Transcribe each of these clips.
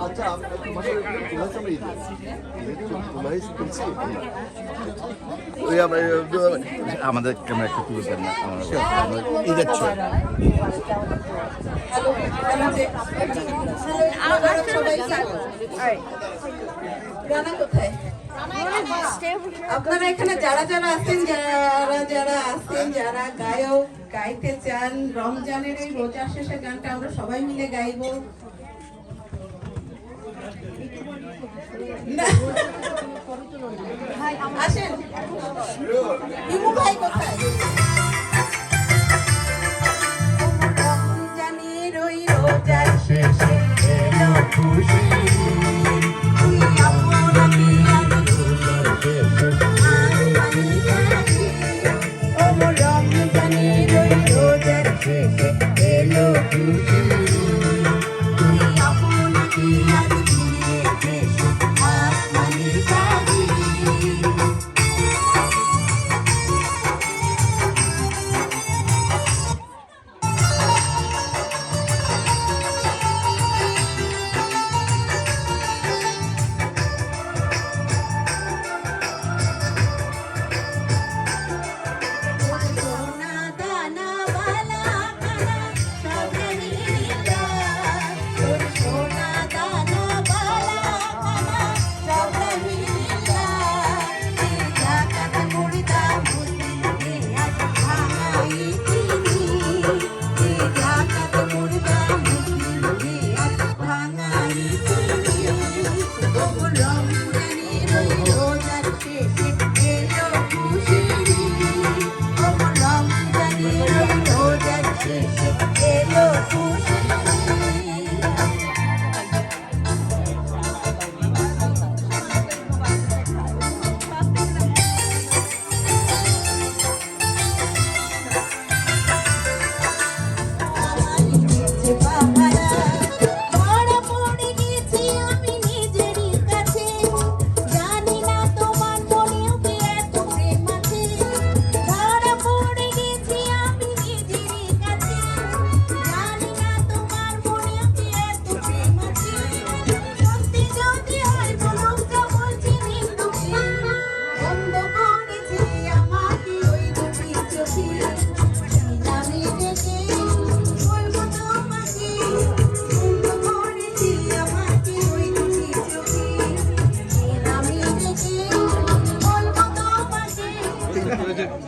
আচ্ছা আমাদের ক্যামেরা একটু তুলে দেন না কোথায় আপনারা এখানে যারা যারা আছেন যারা যারা আছেন যারা গায়ক গাইতে চান রমজানের এই রোজার শেষে গানটা আমরা সবাই মিলে গাইবো। আসেন ইমু ভাই কোথায় রমজানের ওই রোজার শেষে খুশি তুই আপনাকে সোনা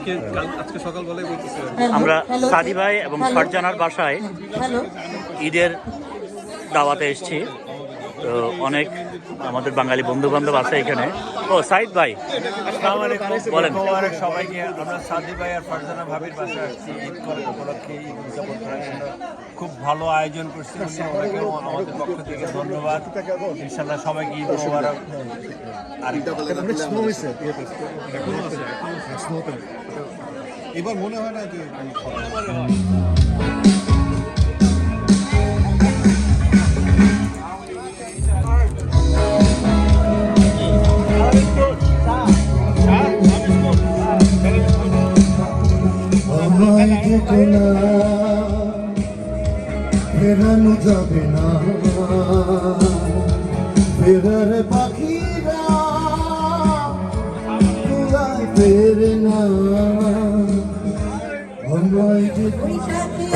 তোমাকে আমরা সাদি ভাই এবং ফারজানার বাসায় ঈদের দাওয়াতে এসেছি। তো অনেক আমাদের বাঙালি বন্ধু বান্ধব আছে এখানে। ও সাইদ ভাই। বলেন। সবাইকে আমরা সাদি ভাই আর ফারজানা ভাবির বাসায় আসছি ঈদ করার উপলক্ষে ঈদ উদযাপন করার জন্য খুব ভালো আয়োজন করছি ওনাকেও আমাদের পক্ষ থেকে ধন্যবাদ। ইনশাল্লাহ সবাইকে ঈদ মোবারক। আর এবার মনে হয় না যে ফেরানো যাবে না? ফেরার পাখিরা তোরাই ফেরে না। আমায় সাথে